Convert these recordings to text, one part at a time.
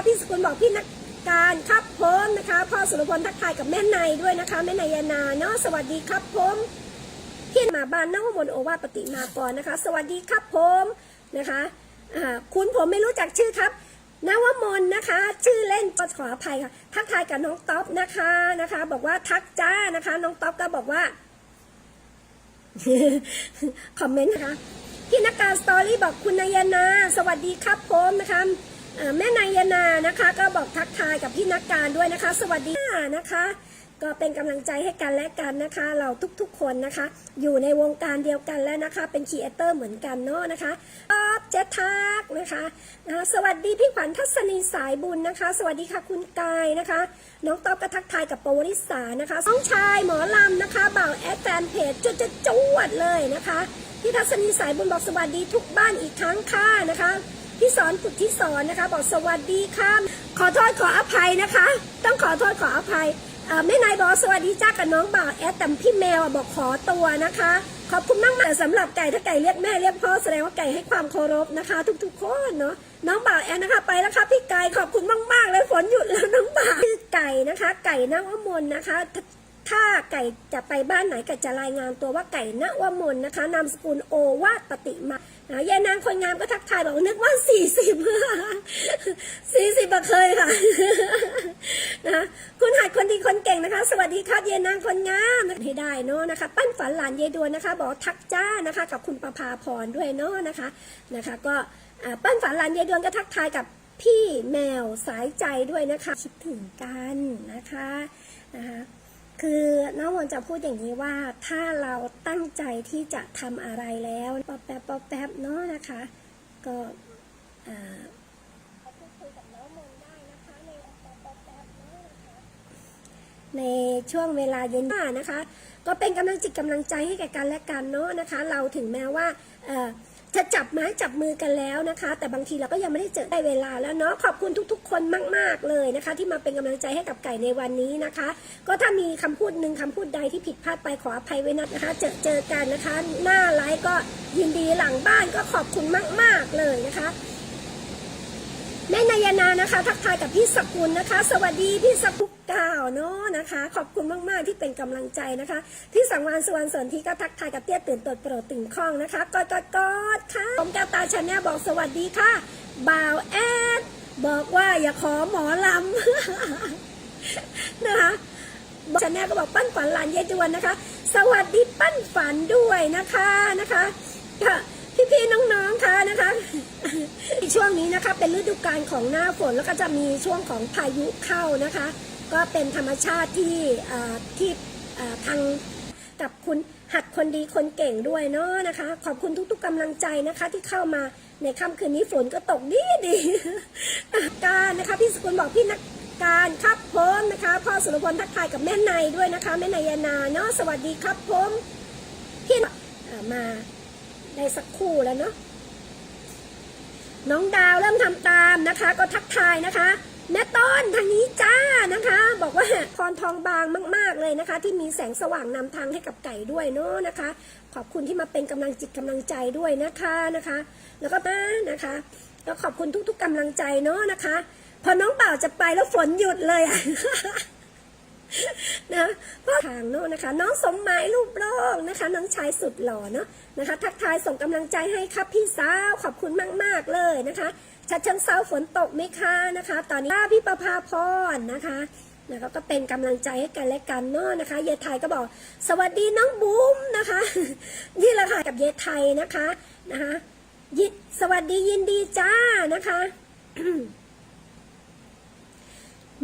นะคะพี่สกุลบอกพี่นักการครับผมนะคะพ่อสุรพลทักทายกับแม่นายด้วยนะคะแม่นายนาเนาะสวัสดีครับผมพี่มาบ้านนวมนโอวาปฏิมากรนะคะ สวัสดีครับผมนะคะคุณผมไม่รู้จักชื่อครับนวมนนะคะ ชื่อเล่นก็ขออภัยค่ะ ทักทายกับน้องต๊อปนะคะนะคะ บอกว่าทักจ้านะคะ น้องต๊อปก็บอกว่าคอมเมนต์นะคะพี่นักการสตอรี่บอกคุณนายนา สวัสดีครับผมนะคะ แม่นายนานะคะ ก็บอกทักทายกับพี่นักการด้วยนะคะ สวัสดีนะคะ ก็เป็นกำลังใจให้กันและกันนะคะ เราทุกๆคนนะคะ อยู่ในวงการเดียวกันแล้วนะคะ เป็นครีเอเตอร์เหมือนกันเนาะนะคะออฟเจทักนะคะนะคะสวัสดีพี่ขวัญทัศนีสายบุญนะคะ สวัสดีค่ะคุณกายนะคะ น้องต๊อบก็ทักทายกับปวริสานะคะน้องชายหมอลำนะคะบ่าวแอดแฟนเพจจุดจะจวดเลยนะคะพี่ทัศนีสายบุญบอกสวัสดีทุกบ้านอีกครั้งค่ะนะคะ พี่สอนปุตที่สอนนะคะ บอกสวัสดีค่ะขอโทษขออภัยนะคะ ต้องขอโทษขออภัยแม่นายบอกสวัสดีจ้ากับน้องบ่าวแอดแต่พี่แมวบอกขอตัวนะคะ ขอบคุณมากมากๆสำหรับไก่ถ้าไก่เรียกแม่เรียกพ่อแสดงว่าไก่ให้ความเคารพนะคะ ทุกๆคนเนาะน้องบ่าวแอดนะคะไปแล้วค่ะพี่ไก่ขอบคุณมากๆเลยฝนหยุดแล้วน้องบ่าวไก่นะคะ ไก่นางอ้วมนนะคะ ถ้าไก่จะไปบ้านไหนไก่จะรายงานตัวว่าไก่ณวมนนะคะนามสกุลโอวาปฏิมานะยายนางคนงามก็ทักทายบอกนึกว่าสี่สิบสี่สิบเคยค่ะนะคุณหัดคนดีคนเก่งนะคะ สวัสดีครับยายนางคนงามให้ได้เนาะนะคะ ปั้นฝันหลานยายดวนนะคะ บอกทักจ้านะคะ กับคุณประภาพรด้วยเนาะนะคะนะคะ ก็ปั้นฝันหลานยายดวนก็ทักทายกับพี่แมวสายใจด้วยนะคะคิดถึงกันนะคะนะคะ คือน้องมนจะพูดอย่างนี้ว่าถ้าเราตั้งใจที่จะทำอะไรแล้วป๊อปแป๊บป๊อปแป๊บเนาะนะคะ ก็อ่าในช่วงเวลาเย็นนะคะ ก็เป็นกำลังจิตกำลังใจให้แก่กันและกันเนาะนะคะ เราถึงแม้ว่าเอ จะจับไม้จับมือกันแล้วนะคะ แต่บางทีเราก็ยังไม่ได้เจอได้เวลาแล้วเนาะขอบคุณทุก ๆ คนมาก ๆเลยนะคะ ที่มาเป็นกำลังใจให้กับไก่ในวันนี้นะคะ ก็ถ้ามีคำพูดหนึ่งคำพูดใดที่ผิดพลาดไปขออภัยไว้นะนะคะ เจอเจอกันนะคะ หน้าไลฟ์ก็ยินดีหลังบ้านก็ขอบคุณมาก ๆเลยนะคะ แม่นายนานะคะ ทักทายกับพี่สกุลนะคะ สวัสดีพี่สกุลกาวเนาะนะคะ ขอบคุณมากๆที่เป็นกำลังใจนะคะ พี่สังวานสุวรรณสนที่ก็ทักทายกับเตี้ยตื่นตดโปรดตื่นคล่องนะคะกอดกอดกอดค่ะผมแก้วตาชาแนลบอกสวัสดีค่ะบ่าวแอดบอกว่าอย่าขอหมอลำนะคะชาแนลก็บอกปั้นฝันหลานยายจวนนะคะ สวัสดีปั้นฝันด้วยนะคะนะคะ พี่ๆน้องๆคะนะคะช่วงนี้นะคะเป็นฤดูกาลของหน้าฝนแล้วก็จะมีช่วงของพายุเข้านะคะ ก็เป็นธรรมชาติที่ที่ทางกับคุณหัดคนดีคนเก่งด้วยเนาะนะคะ ขอบคุณทุกๆกำลังใจนะคะที่เข้ามาในค่ำคืนนี้ฝนก็ตกดีดีการนะคะพี่สกุลบอกพี่นักการครับผมนะคะพ่อสุรพลทักทายกับแม่นายด้วยนะคะ แม่นายนาเนาะสวัสดีครับผมพี่มา ได้สักครู่แล้วเนาะน้องดาวเริ่มทำตามนะคะ ก็ทักทายนะคะ แม่ต้นทางนี้จ้านะคะ บอกว่าพรทองบางมาก ๆเลยนะคะ ที่มีแสงสว่างนำทางให้กับไก่ด้วยเนาะนะคะ ขอบคุณที่มาเป็นกำลังจิตกำลังใจด้วยนะคะนะคะ แล้วก็มานะคะก็ขอบคุณทุก ๆกำลังใจเนาะนะคะ พอน้องเป่าจะไปแล้วฝนหยุดเลยอะ นะพ่อทางโน้นนะคะ น้องสมหมายรูปโลกนะคะ น้องชายสุดหล่อเนาะนะคะ ทักทายส่งกำลังใจให้ครับพี่สาวขอบคุณมาก ๆ เลยนะคะชัดชิงเซาฝนตกไหมคะนะคะ ตอนนี้พี่ประภาพรนะคะนะคะก็เป็นกำลังใจให้กันและกันเนาะนะคะ เยไทยก็บอก สวัสดีน้องบุ้มนะคะ นี่แหละค่ะกับเยไทยนะคะนะคะยิสวัสดียินดีจ้านะคะ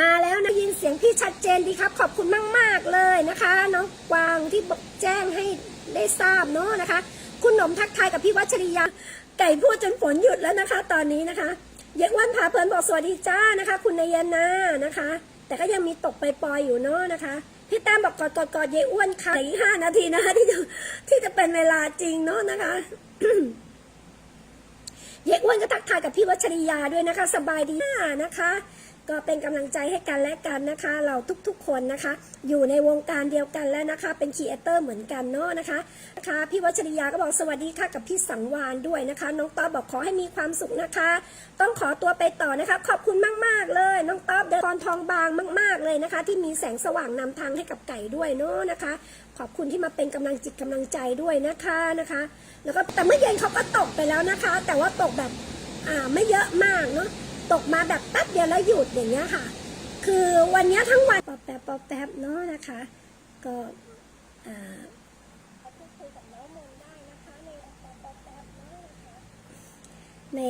มาแล้วนะยินเสียงพี่ชัดเจนดีครับ ขอบคุณมาก ๆ เลยนะคะ น้องกวางที่บอกแจ้งให้ได้ทราบเนาะนะคะ คุณหนมทักทายกับพี่วัชริยาไก่พูดจนฝนหยุดแล้วนะคะ ตอนนี้นะคะเยกวันพาเพลินบอกสวัสดีจ้านะคะ คุณนายนานะคะ แต่ก็ยังมีตกไปปลอยอยู่เนาะนะคะพี่แต้มบอกกอดกอดกอดเยอ้วนค่ะอีกห้านาทีนะคะที่จะที่จะเป็นเวลาจริงเนาะนะคะเยอ้วนก็ทักทายกับพี่วัชริยาด้วยนะคะ สบายดีนะคะ ก็เป็นกำลังใจให้กันและกันนะคะ เราทุกๆคนนะคะ อยู่ในวงการเดียวกันแล้วนะคะ เป็นครีเอเตอร์เหมือนกันเนาะนะคะนะคะพี่วัชริยาก็บอกสวัสดีค่ะกับพี่สังวานด้วยนะคะ น้องต๊อบบอกขอให้มีความสุขนะคะ ต้องขอตัวไปต่อนะคะ ขอบคุณมากๆเลย น้องต๊อบเดินพรทองบางมาก ๆเลยนะคะ ที่มีแสงสว่างนำทางให้กับไก่ด้วยเนาะนะคะ ขอบคุณที่มาเป็นกำลังจิตกำลังใจด้วยนะคะนะคะ แล้วก็แต่เมื่อเย็นเขาก็ตกไปแล้วนะคะ แต่ว่าตกแบบอ่าไม่เยอะมากเนาะ ตกมาแบบแป๊บเดียวแล้วหยุดอย่างเงี้ยค่ะ คือวันเนี้ยทั้งวันปอแป๊บปอแป๊บเนาะนะคะ ก็อ่าพูดคุยกับน้องมนได้นะคะใน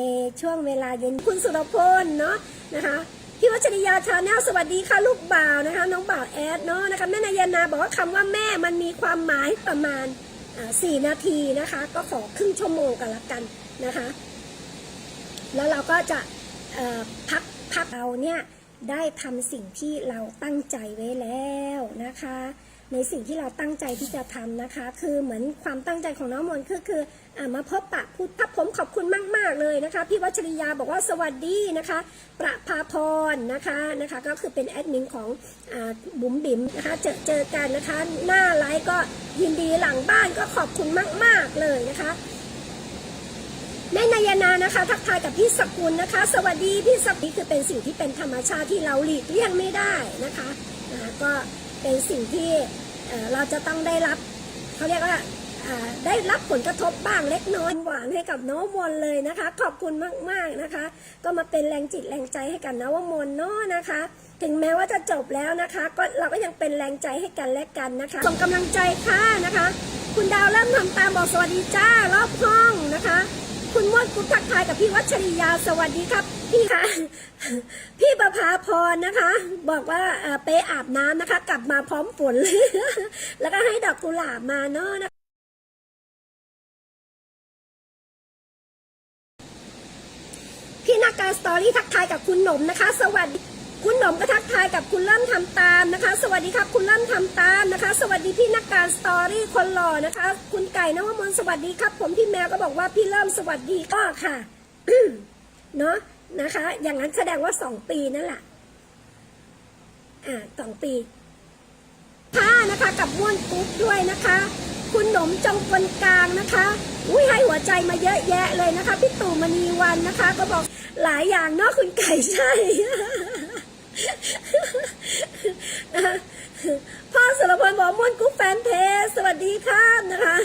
ช่วงเวลาเย็นคุณสุรพลเนาะนะคะพี่วัชริยาชาแนลสวัสดีค่ะลูกบ่าวนะคะ น้องบ่าวแอดเนาะนะคะแม่นายนาบอกว่าคำว่าแม่มันมีความหมายประมาณสี่นาทีนะคะ ก็ขอครึ่งชั่วโมงกันละกันนะคะ แล้วเราก็จะ พักพักเราเนี่ยได้ทำสิ่งที่เราตั้งใจไว้แล้วนะคะ ในสิ่งที่เราตั้งใจที่จะทำนะคะ คือเหมือนความตั้งใจของน้องมนคือคืออมาพบปะพูดทับผมขอบคุณมาก ๆ เลยนะคะ พี่วัชริยาบอกว่าสวัสดีนะคะ ประภาพรนะคะนะคะ ก็คือเป็นแอดมินของอบุ๋มบิ๋มนะคะเจอเจอกันนะคะ หน้าไลฟ์ก็ยินดีหลังบ้านก็ขอบคุณมาก ๆ เลยนะคะ แม่นายนานะคะ ทักทายกับพี่สกุลนะคะ สวัสดีพี่สกุลคือเป็นสิ่งที่เป็นธรรมชาติที่เราหลีกเลี่ยงไม่ได้นะคะอ่าก็เป็นสิ่งที่เเราจะต้องได้รับเขาเรียกว่าได้รับผลกระทบบ้างเล็กน้อยหวานให้กับน้องมนเลยนะคะ ขอบคุณมากๆนะคะ ก็มาเป็นแรงจิตแรงใจให้กับน้องมนเนาะนะคะ ถึงแม้ว่าจะจบแล้วนะคะ ก็เราก็ยังเป็นแรงใจให้กันและกันนะคะส่งกำลังใจค่ะนะคะ คุณดาวเริ่มทำตามบอกสวัสดีจ้ารอบห้องนะคะ คุณมอดคุณทักทายกับพี่วัชริยาสวัสดีครับ พี่คะพี่ประภาพรนะคะ บอกว่าเอ่อไปอาบน้ำนะคะ กลับมาพร้อมฝนแล้วก็ให้ดอกกุหลาบมาเนาะนะพี่นาการสตอรี่ทักทายกับคุณหนมนะคะ สวัสดี คุณหนมก็ทักทายกับคุณเริ่มทำตามนะคะ สวัสดีครับคุณเริ่มทำตามนะคะ สวัสดีพี่นักการสตอรี่คนหล่อนะคะ คุณไก่นวมนต์สวัสดีครับ ผมพี่แมวก็บอกว่าพี่เริ่มสวัสดีก็ค่ะเนาะนะคะ อย่างนั้นแสดงว่าสองปีนั่นแหละอ่าสองปีค่ะนะคะกับม้วนกรุ๊ปด้วยนะคะ คุณหนมจงคนกลางนะคะอุ้ยให้หัวใจมาเยอะแยะเลยนะคะ พี่ตู่มณีวันนะคะ ก็บอกหลายอย่างเนาะคุณไก่ใช่ พ่อสุรพลบอกม่วนกุ๊กแฟนเพจสวัสดีครับนะคะ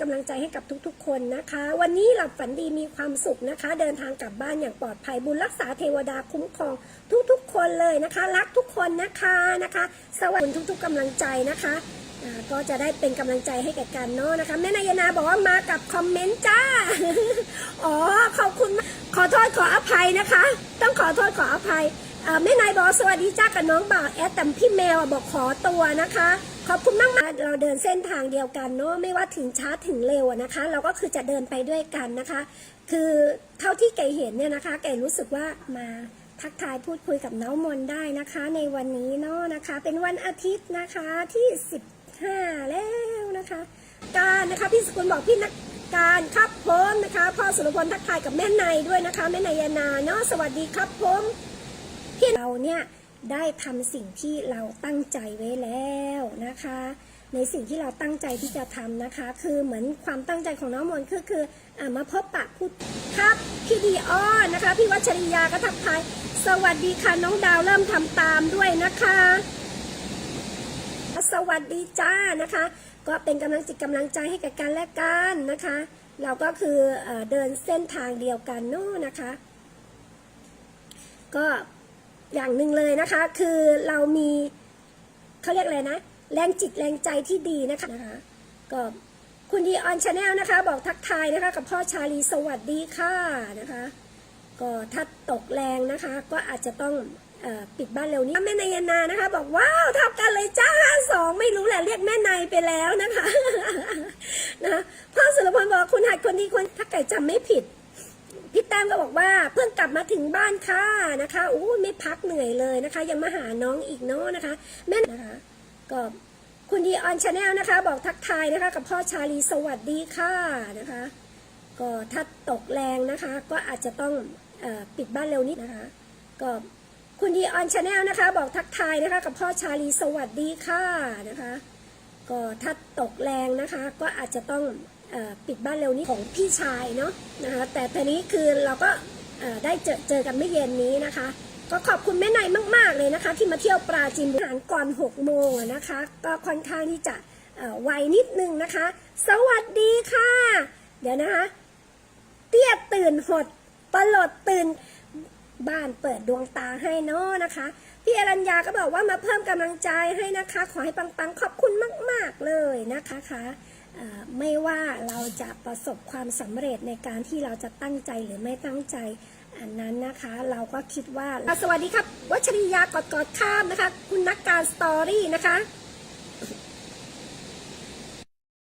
กำลังใจให้กับทุกๆ คนนะคะ วันนี้หลับฝันดีมีความสุขนะคะ เดินทางกลับบ้านอย่างปลอดภัยบุญรักษาเทวดาคุ้มครองทุกๆ คนเลยนะคะ รักทุกคนนะคะนะคะ สวัสดีทุกๆกำลังใจนะคะก็จะได้เป็นกำลังใจให้แก่กันเนาะนะคะแม่นายนาบอกว่ามากับคอมเมนต์จ้า อ๋อขอบคุณขอโทษขออภัยนะคะ ต้องขอโทษขออภัย แม่นายบอกสวัสดีจ้ากับน้องบ่าวแอดแต่พี่แมวบอกขอตัวนะคะ ขอบคุณมากมากๆเราเดินเส้นทางเดียวกันเนาะไม่ว่าถึงช้าถึงเร็วนะคะ เราก็คือจะเดินไปด้วยกันนะคะ คือเท่าที่ไก่เห็นเนี่ยนะคะไก่รู้สึกว่ามาทักทายพูดคุยกับน้องมนได้นะคะ ในวันนี้เนาะนะคะ เป็นวันอาทิตย์นะคะที่ 15 แล้วนะคะ การนะคะพี่สกุลบอกพี่นักการครับผมนะคะพ่อสุรพลทักทายกับแม่นายด้วยนะคะ แม่นายนาเนาะสวัสดีครับผม ที่เราเนี่ยได้ทำสิ่งที่เราตั้งใจไว้แล้วนะคะ ในสิ่งที่เราตั้งใจที่จะทำนะคะ คือเหมือนความตั้งใจของน้องมนคือคืออามาพบปะพูดครับพี่ดีอ้อนะคะพี่วัชริยาก็ทักทายสวัสดีค่ะน้องดาวเริ่มทำตามด้วยนะคะ สวัสดีจ้านะคะ ก็เป็นกำลังจิตกำลังใจให้กับกันและกันนะคะ เราก็คือเอเดินเส้นทางเดียวกันนู่นนะคะ ก็ อย่างหนึ่งเลยนะคะ คือเรามีเขาเรียกอะไรนะ แรงจิตแรงใจที่ดีนะคะนะคะก็คุณดีออนชาแนลนะคะ บอกทักทายนะคะกับพ่อชาลีสวัสดีค่ะนะคะ ก็ถ้าตกแรงนะคะ ก็อาจจะต้องอปิดบ้านเร็วนี้แม่นายนานะคะ บอกว้าวท่ากันเลยจ้าสองไม่รู้แหละเรียกแม่นายไปแล้วนะคะนะพ่อสุรพลบอกคุณหัดคนดีคนถ้าไก่จำไม่ผิด พี่แต้มก็บอกว่าเพิ่งกลับมาถึงบ้านค่ะนะคะอู้ไม่พักเหนื่อยเลยนะคะ ยังมาหาน้องอีกเนาะนะคะ แม่นะคะก็คุณดีออนชาแนลนะคะ บอกทักทายนะคะ กับพ่อชาลีสวัสดีค่ะนะคะ ก็ถ้าตกแรงนะคะ ก็อาจจะต้องอปิดบ้านเร็วนิดนะคะ ก็คุณดีออนชาแนลนะคะ บอกทักทายนะคะ กับพ่อชาลีสวัสดีค่ะนะคะ ก็ถ้าตกแรงนะคะ ก็อาจจะต้อง ปิดบ้านเร็วนี้ของพี่ชายเนาะนะคะแต่ทีนี้คือเราก็ได้เจอเจอกันไม่เย็นนี้นะคะ ก็ขอบคุณแม่นายมาก ๆ เลยนะคะ ที่มาเที่ยวปราจีนบุรีก่อน6โมงนะคะ ก็ค่อนข้างที่จะไวนิดนึงนะคะ สวัสดีค่ะ เดี๋ยวนะคะ เตี้ยตื่นหดปลดตื่นบ้านเปิดดวงตาให้เนาะนะคะ พี่อรัญญาก็บอกว่ามาเพิ่มกำลังใจให้นะคะ ขอให้ปังๆ ขอบคุณมาก ๆ เลยนะคะคะเอ่อ ไม่ว่าเราจะประสบความสำเร็จในการที่เราจะตั้งใจหรือไม่ตั้งใจ อันนั้นนะคะเราก็คิดว่า สวัสดีครับ วัชริยากอดกอดข้ามนะคะ คุณนักการสตอรี่นะคะ